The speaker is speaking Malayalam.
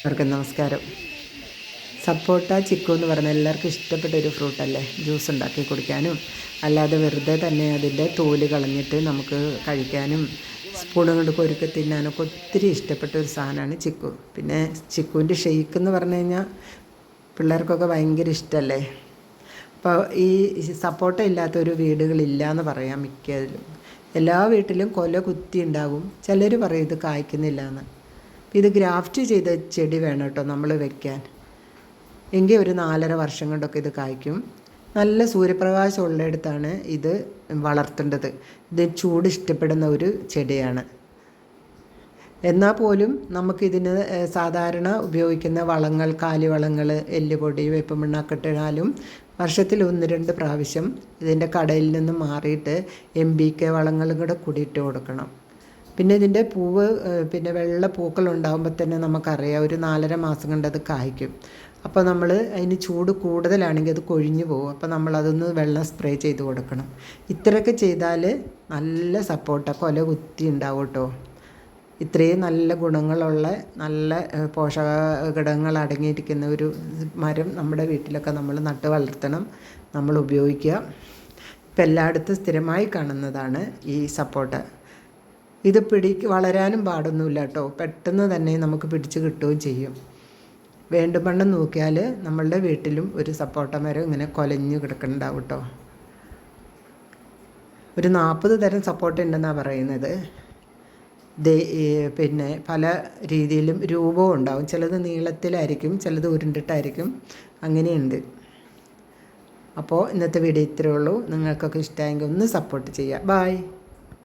എല്ലാവർക്കും നമസ്കാരം. സപ്പോട്ട ചിക്കു എന്ന് പറഞ്ഞാൽ എല്ലാവർക്കും ഇഷ്ടപ്പെട്ട ഒരു ഫ്രൂട്ടല്ലേ? ജ്യൂസ് ഉണ്ടാക്കി കുടിക്കാനും അല്ലാതെ വെറുതെ തന്നെ അതിന്റെ തോൽ കളഞ്ഞിട്ട് നമുക്ക് കഴിക്കാനും സ്പൂൺ കൊണ്ട് കൊരുക്കി തിന്നാനൊക്കെ ഒത്തിരി ഇഷ്ടപ്പെട്ട ഒരു സാധനമാണ് ചിക്കു. പിന്നെ ചിക്കുവിന്റെ ഷെയ്ക്ക് എന്ന് പറഞ്ഞു കഴിഞ്ഞാൽ പിള്ളേർക്കൊക്കെ ഭയങ്കര ഇഷ്ടമല്ലേ അപ്പോൾ ഈ സപ്പോട്ട ഇല്ലാത്ത ഒരു വീടുകളില്ല എന്ന് പറയാം മിക്കതിലും. എല്ലാ വീട്ടിലും കൊല കുത്തി ഉണ്ടാകും ചിലർ പറയും ഇത് കായ്ക്കുന്നില്ല എന്ന്. ഇത് ഗ്രാഫ്റ്റ് ചെയ്ത ചെടി വേണം കേട്ടോ നമ്മൾ വെക്കാൻ. എങ്കിൽ ഒരു നാലര വർഷം കൊണ്ടൊക്കെ ഇത് കായ്ക്കും. നല്ല സൂര്യപ്രകാശം ഉള്ളിടത്താണ് ഇത് വളർത്തേണ്ടത്. ഇത് ചൂട് ഇഷ്ടപ്പെടുന്ന ഒരു ചെടിയാണ്. എന്നാൽ പോലും നമുക്കിതിന് സാധാരണ ഉപയോഗിക്കുന്ന വളങ്ങൾ കാലിവളങ്ങൾ എല്ലുപൊടി വേപ്പമണ്ണൊക്കെ ഇട്ടാലും വർഷത്തിൽ ഒന്ന് രണ്ട് പ്രാവശ്യം ഇതിന്റെ കടയിൽ നിന്ന് മാറിയിട്ട് എം ബി കെ വളങ്ങളും കൂടെ കൂടിയിട്ട് കൊടുക്കണം. പിന്നെ ഇതിന്റെ പൂവ് പിന്നെ വെള്ള പൂക്കൾ ഉണ്ടാകുമ്പോൾ തന്നെ നമുക്കറിയാം ഒരു നാലര മാസം കൊണ്ട് അത് കായ്ക്കും. അപ്പോൾ നമ്മൾ അതിന് ചൂട് കൂടുതലാണെങ്കിൽ അത് കൊഴിഞ്ഞു പോകും. അപ്പോൾ നമ്മൾ നമ്മളതൊന്ന് വെള്ളം സ്പ്രേ ചെയ്ത് കൊടുക്കണം. ഇത്രയൊക്കെ ചെയ്താൽ നല്ല സപ്പോർട്ട. കൊല കുത്തി ഉണ്ടാവും കേട്ടോ ഇത്രയും നല്ല ഗുണങ്ങളുള്ള നല്ല പോഷക ഘടകങ്ങൾ അടങ്ങിയിരിക്കുന്ന ഒരു മരം നമ്മുടെ വീട്ടിലൊക്കെ നമ്മൾ നട്ട് വളർത്തണം നമ്മൾ ഉപയോഗിക്കുക. ഇപ്പം എല്ലായിടത്തും സ്ഥിരമായി കാണുന്നതാണ് ഈ സപ്പോട്ട ഇത് പിടി വളരാനും പാടൊന്നുമില്ല കേട്ടോ. പെട്ടെന്ന് തന്നെ നമുക്ക് പിടിച്ച് കിട്ടുകയും ചെയ്യും. വേണ്ടുമണ്ണം നോക്കിയാൽ നമ്മളുടെ വീട്ടിലും ഒരു സപ്പോട്ട മരം ഇങ്ങനെ കൊലഞ്ഞു കിടക്കുന്നുണ്ടാവും കേട്ടോ. ഒരു നാൽപ്പത് തരം സപ്പോട്ട ഉണ്ടെന്നാണ് പറയുന്നത്. പിന്നെ പല രീതിയിലും രൂപവും ഉണ്ടാവും. ചിലത് നീളത്തിലായിരിക്കും ചിലത് ഉരുണ്ടിട്ടായിരിക്കും. അങ്ങനെയുണ്ട്. അപ്പോൾ ഇന്നത്തെ വീഡിയോ ഇത്രയേ ഉള്ളൂ. നിങ്ങൾക്കൊക്കെ ഇഷ്ടമായെങ്കിൽ ഒന്ന് സപ്പോർട്ട് ചെയ്യുക. ബായ്